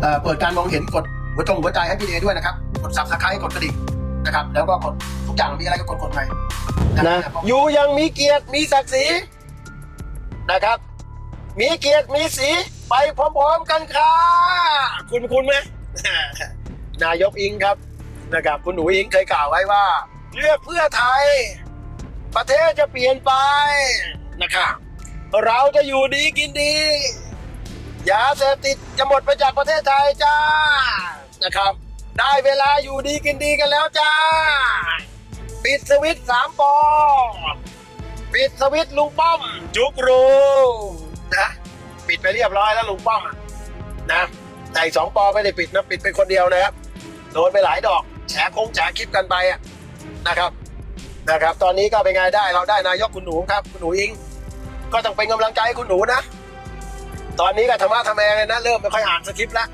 เอ่อเปิดการมองเห็นกดหัวจงหัวใจให้พี่เดด้วยนะครับ กดซับสไครต์กดกระดิ่งนะครับ แล้วก็กดทุกอย่างมีอะไรก็กดกดไปนะอยู่ยังมีเกียรติมีศักดิ์ศรีนะครับ มีเกียรติมีสีไปพร้อมๆกันค่ะคุณคุณไหมนายกอิงครับนะครับ คุณหนูอิงเคยกล่าวไว้ว่าเลือกเพื่อไทย ประเทศจะเปลี่ยนไปนะครับเราจะอยู่ดีกินดี ยาเสพติดจะหมดไปจากประเทศไทยจ้านะครับ ได้เวลาอยู่ดีกินดีกันแล้วจ้า ปิดสวิตช์สามปอปิดสวิตช์ลุงป้อม จุกรูนะปิดไปเรียบร้อยแล้วลุงป้อมอะนะแต่สองปอไม่ได้ปิดนะปิดเป็นคนเดียวนะครับโดนไปหลายดอกแฉคงแฉคลิปกันไปอะนะครับนะครับ ตอนนี้ก็เป็นไงได้เราได้นายกคุณหนูครับ คุณหนูอิง ก็ต้องเป็นกำลังใจให้คุณหนูนะ ตอนนี้ก็ธรรมะทำแมงเลยนะเริ่มไม่ค่อยอ่านสคริปต์แล้ว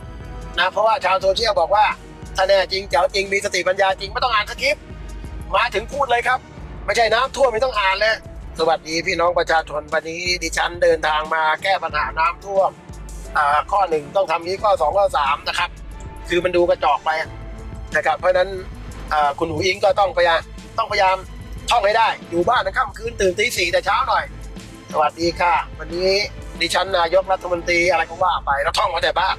นะเพราะว่าชาวโซเชียลบอกว่าถ้าแน่จริงเจ๋วจริงมีสติปัญญาจริงไม่ต้องอ่านสคริปต์มาถึงพูดเลยครับ ไม่ใช่น้ำท่วมไม่ต้องอ่านเลยสวัสดีพี่น้องประชาชนวันนี้ดิฉันเดินทางมาแก้ปัญหาน้ำท่วมอ่าข้อหนึ่งต้องทำนี้ข้อสองข้อสามนะครับ คือมันดูกระจอกไปนะครับ เพราะฉะนั้นคุณหูอิงก็ต้องพยายามต้องพยายามท่องให้ได้ อยู่บ้านนะค่ำคืนตื่นตีสี่แต่เช้าหน่อย สวัสดีค่ะ วันนี้ ดิฉันนายกรัฐมนตรีอะไรก็ว่าไปแล้วท่องมาแต่บ้าน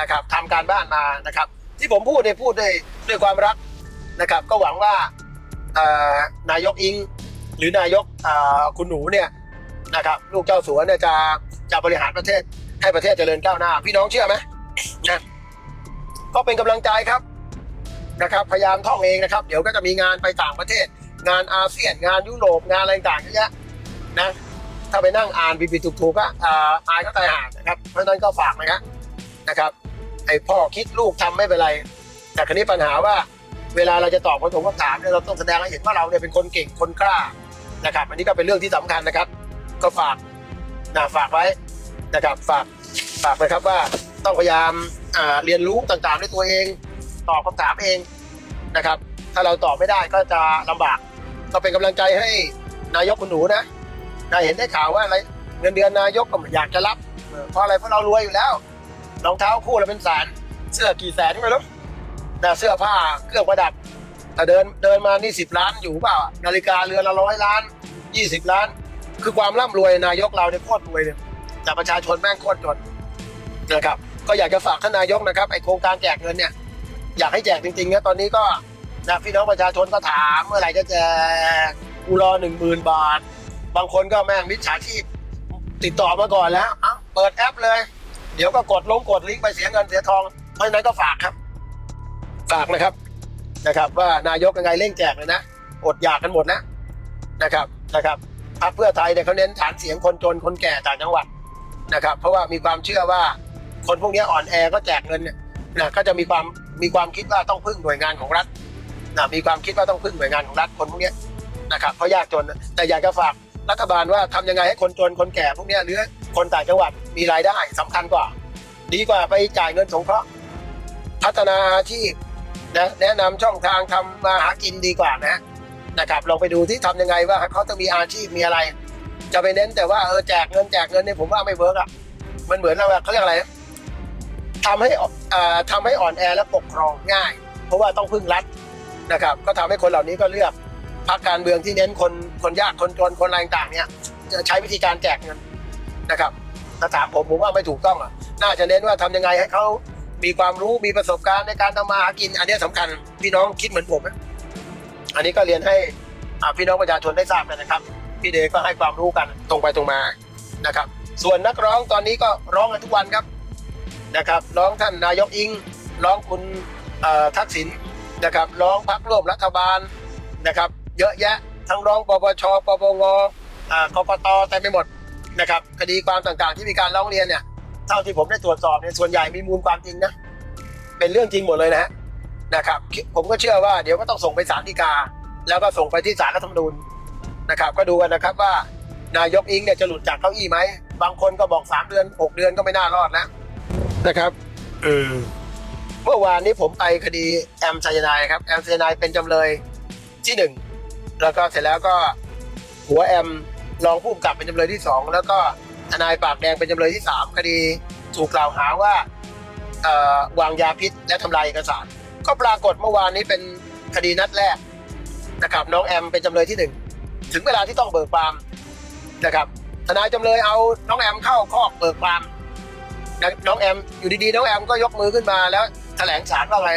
นะครับทำการบ้านมานะครับ ที่ผมพูดเนี่ยพูดด้วยด้วยความรักนะครับ ก็หวังว่านายกอิง หรือนายกคุณหนูเนี่ยนะครับลูกเจ้าสัวเนี่ยจะจะบริหารประเทศให้ประเทศเจริญก้าวหน้า พี่น้องเชื่อไหมนะก็เป็นกำลังใจครับนะครับ พยายามท่องเองนะครับ เดี๋ยวก็จะมีงานไปต่างประเทศ งานอาเซียนงานยุโรปงานอะไรต่างๆเยอะแยะนะ ถ้าไปนั่งอ่านผิดๆถูกๆก็อ่าอายก็ตายหานะครับเพราะฉะนั้นก็ฝากนะครับนะครับไอพ่อคิดลูกทำไม่เป็นไร แต่ครนี้ปัญหาว่าเวลาเราจะตอบคำถามคำถามเนี่ยเราต้องแสดงให้เห็นว่าเราเนี่ยเป็นคนเก่งคนกล้านะครับ อันนี้ก็เป็นเรื่องที่สำคัญนะครับ ก็ฝากนะฝากไว้นะครับฝากฝากนะครับว่าต้องพยายามเรียนรู้ต่างๆด้วยตัวเอง ตอบคำถามเองนะครับ ถ้าเราตอบไม่ได้ก็จะลำบากก็เป็นกำลังใจให้นายกคุณหนูนะ ได้เห็นได้ข่าวว่าอะไรเงินเดือนนายกก็ไม่อยากจะรับเพราะอะไรเพราะเรารวยอยู่แล้วรองเท้าคู่ละเป็นแสนเสื้อกี่แสนไม่รู้แต่เสื้อผ้าเครื่องประดับแต่เดินเดินมานี่สิบล้านอยู่เปล่านาฬิกาเรือนละร้อยล้านยี่สิบล้าน คือความร่ำรวยนายกเราเนี่ยโคตรรวยเลยแต่ประชาชนแม่งโคตรจนนะครับก็อยากจะฝากท่านนายกนะครับไอโครงการแจกเงินเนี่ยอยากให้แจกจริงๆนะตอนนี้ก็นะพี่น้องประชาชนก็ถามเมื่อไหร่จะแจกกูรอหนึ่งหมื่นบาท บางคนก็แม่งมิจฉาชีพติดต่อมาก่อนแล้วเอ้าเปิดแอปเลย เดี๋ยวก็กดลงกดลิงก์ไปเสียเงินเสียทอง เพราะฉะนั้นก็ฝากครับ ฝากนะครับนะครับ ว่านายกยังไงเร่งแจกเลยนะอดอยากกันหมดนะนะครับนะครับพรรคเพื่อไทยเนี่ยเขาเน้นฐานเสียงคนจนคนแก่ต่างจังหวัดนะครับ เพราะว่ามีความเชื่อว่าคนพวกนี้อ่อนแอก็แจกเงินเนี่ยนะก็จะมีความมีความคิดว่าต้องพึ่งหน่วยงานของรัฐนะมีความคิดว่าต้องพึ่งหน่วยงานของรัฐคนพวกนี้นะครับเพราะยากจนแต่อยากจะฝาก รัฐบาลว่าทำยังไงให้คนจนคนแก่พวกนี้หรือคนต่างจังหวัดมีรายได้สำคัญกว่า ดีกว่าไปจ่ายเงินสงเคราะห์พัฒนาอาชีพนะแนะนำช่องทางทำมาหากินดีกว่านะนะครับลองไปดูที่ทำยังไงว่าเขาต้องมีอาชีพมีอะไร จะไปเน้นแต่ว่าเออแจกเงินแจกเงินเนี่ยผมว่าไม่เวิร์กอะมันเหมือนเราเขาเรียกอะไรนะทำให้อ่อทำให้อ่อนแอและปกครองง่าย เพราะว่าต้องพึ่งรัฐนะครับ ก็ทำให้คนเหล่านี้ก็เลือก พรรคการเมืองที่เน้นคนคนยากคนจนคนอะไรต่างเนี่ยจะใช้วิธีการแจกเงินนะครับถ้าถามผมผมว่าไม่ถูกต้องอะน่าจะเน้นว่าทำยังไงให้เขามีความรู้มีประสบการณ์ในการทำมาหากิน อันนี้ยสำคัญพี่น้องคิดเหมือนผมนะอันนี้ก็เรียนให้พี่น้องประชาชนได้ทราบกันนะครับ พี่เดก็ให้ความรู้กันตรงไปตรงมานะครับ ส่วนนักร้องตอนนี้ก็ร้องกันทุกวันครับนะครับ ร้องท่านนายกอิง ร้องคุณทักษิณนะครับ ร้องพักร่วมรัฐบาลนะครับ เยอะแยะ ทั้งร้องปปชปปงอ่ากกตเต็มไปหมดนะครับคดีความต่างๆ ที่มีการร้องเรียนเนี่ยเท่าที่ผมได้ตรวจสอบเนี่ยส่วนใหญ่มีมูลความจริงนะเป็นเรื่องจริงหมดเลยนะฮะนะครับ ผมก็เชื่อว่าเดี๋ยวก็ต้องส่งไปศาลฎีกา แล้วก็ส่งไปที่ศาลรัฐธรรมนูญนะครับ ก็ดูกันนะครับว่านายกอิงเนี่ยจะหลุดจากเก้าอี้ไหมบางคนก็บอกสามเดือนหกเดือนก็ไม่น่ารอดนะนะครับเออเมื่อวานนี้ผมไปคดีแอมไซยานายครับแอมไซยานายเป็นจำเลยที่หนึ่ง แล้วก็เสร็จแล้วก็หัวแอมรองผู้กำกับเป็นจำเลยที่สองแล้วก็ทนายปากแดงเป็นจำเลยที่สามคดีถูกกล่าวหาว่าวางยาพิษและทำลายเอกสาร ก็ปรากฏเมื่อวานนี้เป็นคดีนัดแรกนะครับน้องแอมเป็นจำเลยที่หนึ่งถึงเวลาที่ต้องเบิกความนะครับทนายจำเลยเอาน้องแอมเข้าคอกเบิกความน้องแอมอยู่ดีๆน้องแอมก็ยกมือขึ้นมาแล้วแถลงศาลว่าไง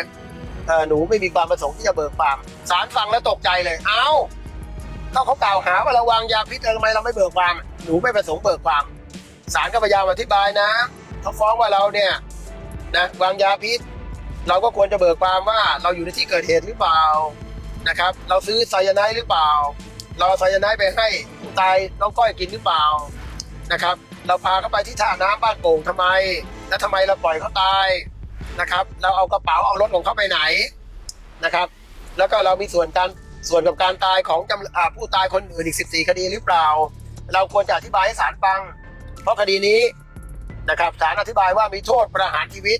หนูไม่มีความประสงค์ที่จะเบิกความศาลฟังแล้วตกใจเลย เอ้าก็เขากล่าวหาว่าเราวางยาพิษเออทำไมเราไม่เบิกความ หนูไม่ประสงค์เบิกความศาลก็พยายามอธิบายนะเขาฟ้องว่าเราเนี่ยนะวางยาพิษ เราก็ควรจะเบิกความว่าเราอยู่ในที่เกิดเหตุหรือเปล่านะครับ เราซื้อไซยาไนด์หรือเปล่า เราไซยาไนด์ไปให้ตายน้องก้อยกินหรือเปล่านะครับ เราพาเขาไปที่ท่าน้ำบ้านโป่งทำไม แล้วทำไมเราปล่อยเขาตาย นะครับ เราเอากระเป๋าเอารถของเขาไปไหนนะครับ แล้วก็เรามีส่วนการส่วนกับการตายของจำผู้ตายคนอื่นอีก 14 คดีหรือเปล่า เราควรจะอธิบายให้ศาลฟัง เพราะคดีนี้นะครับศาลอธิบายว่ามีโทษประหารชีวิต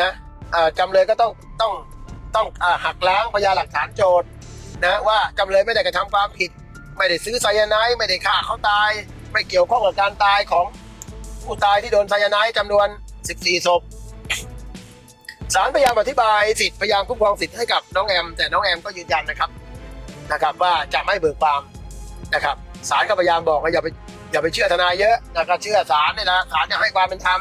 นะจำเลยก็ต้องต้องต้องอหักล้างพยานหลักฐานโจทย์นะว่าจำเลยไม่ได้กระทำความผิด ไม่ได้ซื้อไซยาไนด์ไม่ได้ฆ่าเขาตาย ไม่เกี่ยวข้องกับการตายของผู้ตายที่โดนไซยาไนด์จำนวน 14 ศพ ศาลพยายามอธิบายสิทธิพยายามคุ้มครองสิทธิ์ให้กับน้องแอม แต่น้องแอมก็ยืนยันนะครับนะครับว่าจะไม่เบิกความนะครับศาลก็พยายามบอกว่าอย่าไปอย่าไปเชื่อทนายเยอะนะครับเชื่อศาลเนี่ยนะศาลจะให้ความเป็นธรรม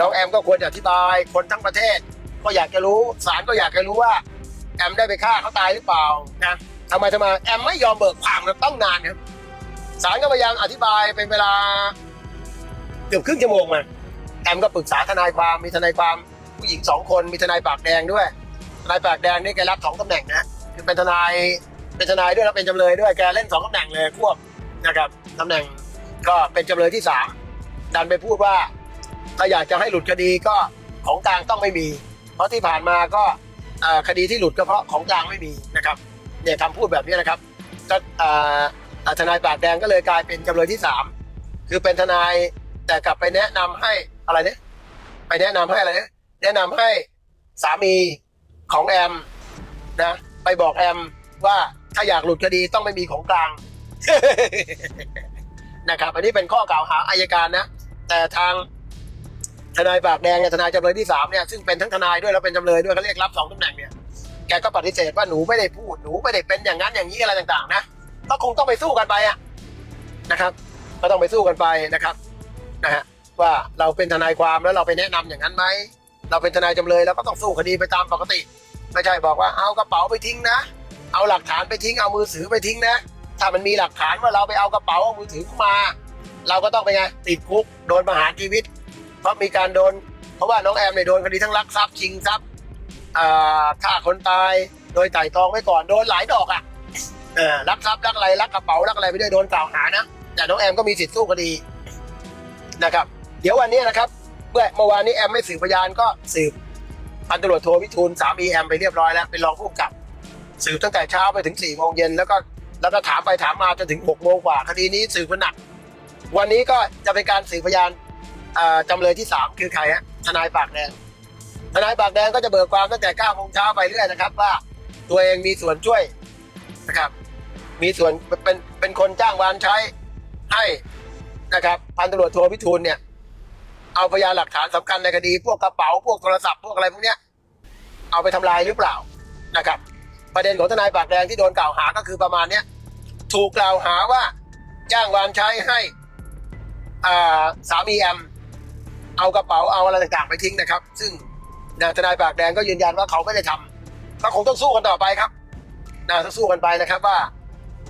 น้องแอมก็ควรจะอธิบาย คนทั้งประเทศ ก็อยากจะรู้ศาลก็อยากจะรู้ว่าแอมได้ไปฆ่าเขาตายหรือเปล่านะทำไมทำไมแอมไม่ยอมเบิกความกันต้องนานครับศาลก็พยายามอธิบายเป็นเวลาเกือบครึ่งชั่วโมงมาแอมก็ปรึกษาทนายความมีทนายความ ผู้หญิงสองคนมีทนายปากแดงด้วยทนายปากแดงนี่แกรับสองตำแหน่งนะคือเป็นทนายเป็นทนายด้วยแล้วเป็นจำเลยด้วยแกเล่นสองตำแหน่งเลยควบนะครับตำแหน่งก็เป็นจำเลยที่สามดันไปพูดว่า ถ้าอยากจะให้หลุดคดีก็ของกลางต้องไม่มี เพราะที่ผ่านมาก็คดีที่หลุดก็เพราะของกลางไม่มีนะครับเนี่ยคำพูดแบบนี้นะครับก็ทนายปากแดงก็เลยกลายเป็นจำเลยที่สามคือเป็นทนายแต่กลับไปแนะนำให้อะไรเนี่ยไปแนะนำให้อะไรเนี่ย แนะนำให้สามีของแอมนะไปบอกแอมว่าถ้าอยากหลุดคดีต้องไม่มีของกลาง นะครับอันนี้เป็นข้อกล่าวหาอายการนะ แต่ทางทนายปากแดงทนายจำเลยที่สามเนี่ยซึ่งเป็นทั้งทนายด้วยแล้วเป็นจำเลยด้วยเขาเรียกรับสองตำแหน่งเนี่ยแกก็ปฏิเสธว่าหนูไม่ได้พูดหนูไม่ได้เป็นอย่างนั้นอย่างนี้อะไรต่างๆ นะก็คงต้องไปสู้กันไปอะนะครับ ก็ต้องไปสู้กันไปนะครับนะฮะว่าเราเป็นทนายความแล้วเราไปแนะนำอย่างนั้นไหม เราเป็นทนายจำเลยเราก็ต้องสู้คดีไปตามปกติ ไม่ใช่บอกว่าเอากระเป๋าไปทิ้งนะ เอาหลักฐานไปทิ้งเอามือถือไปทิ้งนะ ถ้ามันมีหลักฐานว่าเราไปเอากระเป๋าเอามือถือมา เราก็ต้องไปไงติดคุกโดนประหารชีวิต เพราะมีการโดน เพราะว่าน้องแอมเนี่ยโดนคดีทั้งลักทรัพย์ชิงทรัพย์ฆ่าคนตายโดยไต่ตองไว้ก่อนโดนหลายดอกอะลักทรัพย์ลักอะไรลักกระเป๋าลักอะไรไปด้วยโดนกล่าวหานะแต่น้องแอมก็มีสิทธิ์สู้คดีนะครับ เดี๋ยววันนี้นะครับ เมื่อเมื่อวานนี้แอมไม่สืบพยานก็สืบพันตำรวจโทวิทูลสามีแอมไปเรียบร้อยแล้วเป็นรองผู้กำกับ สืบตั้งแต่เช้าไปถึงสี่โมงเย็นแล้วก็แล้วก็ถามไปถามมาจนถึงหกโมงกว่าคดีนี้สืบมันหนัก วันนี้ก็จะเป็นการสืบพยานอ่าจำเลยที่สามคือใครฮะทนายปากแดงทนายปากแดงก็จะเบิกความตั้งแต่เก้าโมงเช้าไปเรื่อยนะครับ ว่าตัวเองมีส่วนช่วยนะครับ มีส่วนเป็นเป็นคนจ้างวานใช้ให้นะครับพันตำรวจโทพิทูลเนี่ย เอาพยานหลักฐานสำคัญในคดี พวกกระเป๋าพวกโทรศัพท์พวกอะไรพวกเนี้ยเอาไปทำลายหรือเปล่านะครับ ประเด็นของทนายปากแดงที่โดนกล่าวหาก็คือประมาณเนี้ยถูกกล่าวหาว่าจ้างวานใช้ให้อ่าสามีแอมเอากระเป๋าเอาอะไรต่างๆไปทิ้งนะครับ ซึ่งนะทนายปากแดงก็ยืนยันว่าเขาไม่ได้ทำก็คงต้องสู้กันต่อไปครับนะต้องสู้กันไปนะครับว่า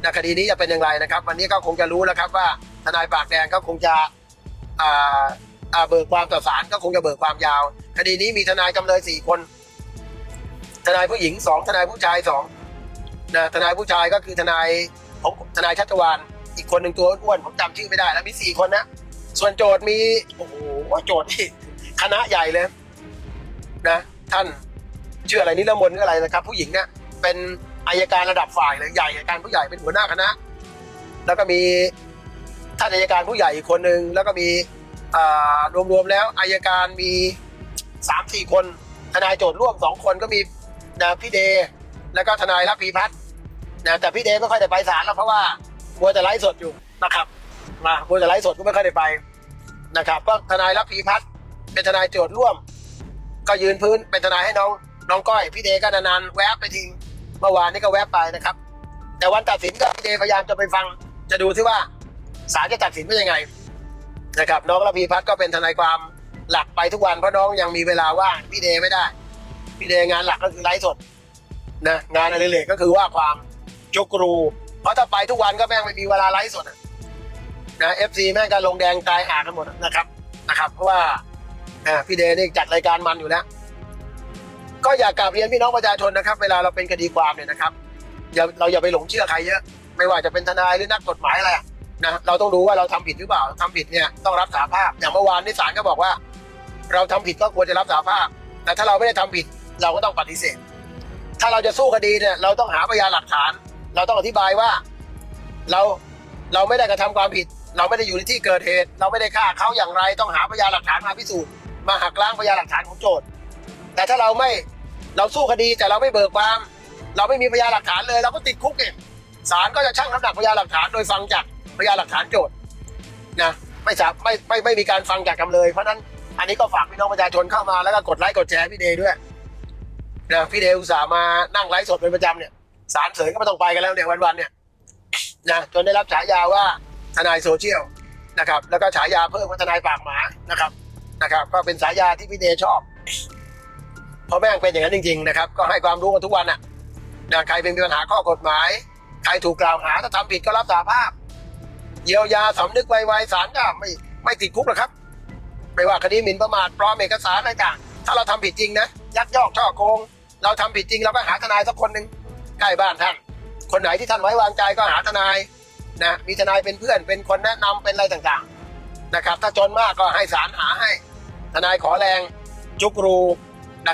นะคดีนี้จะเป็นอย่างไรนะครับ วันนี้ก็คงจะรู้แล้วครับว่าทนายปากแดงก็คงจะอ่า เบิกความต่อศาลก็คงจะเบิกความยาว คดีนี้มีทนายจำเลยสี่คน ทนายผู้หญิงสองทนายผู้ชายสองนะทนายผู้ชายก็คือทนายของทนายชัชวานอีกคนหนึ่งตัวอ้วนผมจำชื่อไม่ได้ แล้วมีสี่คนนะส่วนโจทย์มีโอ้โหโจทย์ที่คณะใหญ่เลยนะ ท่านชื่ออะไรนิรมนต์อะไรนะครับ ผู้หญิงเนี่ยเป็นอายการระดับฝ่ายเลยใหญ่อายการผู้ใหญ่เป็นหัวหน้าคณะ แล้วก็มีท่านอายการผู้ใหญ่อีกคนหนึ่งแล้วก็มี รวมๆแล้วอายการมีสามสี่คนทนายโจทย์ร่วมสองคนก็มีนะพี่เดย์แล้วก็ทนายรักพีพัฒน์นะแต่พี่เดย์ไม่ค่อยได้ไปศาลแล้วเพราะว่ามัวแต่ไลฟ์สดอยู่นะครับมามัวแต่ไลฟ์สดก็ไม่ค่อยได้ไปนะครับก็ทนายรักพีพัฒน์เป็นทนายโจทย์ร่วม ก็ยืนพื้นเป็นทนายให้น้องน้องก้อยพี่เดก็นานๆแวบไปทิ้งเมื่อวานนี้ก็แวบไปนะครับ แต่วันตัดสินก็พี่เดพยายามจะไปฟังจะดูที่ว่าศาลจะตัดสินว่ายังไง นะครับน้องระพีพัฒน์ก็เป็นทนายความหลักไปทุกวันเพราะน้องยังมีเวลาว่างพี่เดไม่ได้ พี่เดงานหลักก็คือไลฟ์สดนะงานอะไรเลยก็คือว่าความจุกรู เพราะถ้าไปทุกวันก็แม่งไม่มีเวลาไลฟ์สดนะเอฟซีแม่งก็ลงแดงตายหากันหมดนะครับนะครับเพราะว่าพี่เดนี่จัดรายการมันอยู่แล้วก็อยากกราบเรียนพี่น้องประชาชนนะครับ เวลาเราเป็นคดีความเนี่ยนะครับอย่าเราอย่าไปหลงเชื่อใครเยอะ ไม่ว่าจะเป็นทนายหรือนักกฎหมายอะไรอะ นะเราต้องดูว่าเราทำผิดหรือเปล่าทำผิดเนี่ยต้องรับสาภาพอย่างเมื่อวานนี่ศาลก็บอกว่า เราทำผิดก็ควรจะรับสาภาพ แต่ถ้าเราไม่ได้ทำผิดเราก็ต้องปฏิเสธ ถ้าเราจะสู้คดีเนี่ยเราต้องหาพยานหลักฐาน เราต้องอธิบายว่าเราเราไม่ได้กระทำความผิด เราไม่ได้อยู่ในที่เกิดเหตุ เราไม่ได้ฆ่าเขาอย่างไร ต้องหาพยานหลักฐานมาพิสูจน์มาหักล้างพยานหลักฐานของโจทย์ แต่ถ้าเราไม่เราสู้คดีแต่เราไม่เบิกความ เราไม่มีพยานหลักฐานเลย เราก็ติดคุกเองศาลก็จะชั่งน้ำหนักพยานหลักฐานโดยฟังจาก พยานหลักฐานโจทย์นะไม่สาไม่ไม่ไม่มีการฟังจากจำเลยเพราะนั้นอันนี้ก็ฝากพี่น้องประชาชนเข้ามาแล้วก็กดไลค์กดแชร์พี่เดย์ด้วยนะพี่เดย์อุตส่าห์มานั่งไลฟ์สดเป็นประจำเนี่ยศาลเสยก็ไม่ต้องไปกันแล้วเนี่ยวันๆเนี่ยนะจนได้รับฉายาว่าทนายโซเชียลนะครับแล้วก็ฉายาเพิ่มว่าทนายปากหมานะครับนะครับ ก็เป็นฉายาที่พี่เดย์ชอบเพราะแม่งเป็นอย่างนั้นจริง ๆ นะครับ ก็ให้ความรู้กันทุกวันน่ะนะใครเป็นมีปัญหาข้อกฎหมาย ใครถูกกล่าวหาถ้าทำผิดก็รับสาภาพ เยียวยาสำนึกไวๆศาลก็ไม่ไม่ติดคุกหรอกครับ ไม่ว่าคดีหมิ่นประมาทปลอมเอกสารอะไรต่างถ้าเราทำผิดจริงนะ ยักยอกช่อโกง เราทำผิดจริงเราก็หาทนายสักคนหนึ่งใกล้บ้านท่าน คนไหนที่ท่านไว้วางใจก็หาทนายนะมีทนายเป็นเพื่อนเป็นคนแนะนำเป็นอะไรต่างๆนะครับ ถ้าจนมากก็ให้ศาลหาให้ ทนายขอแรงจุกรู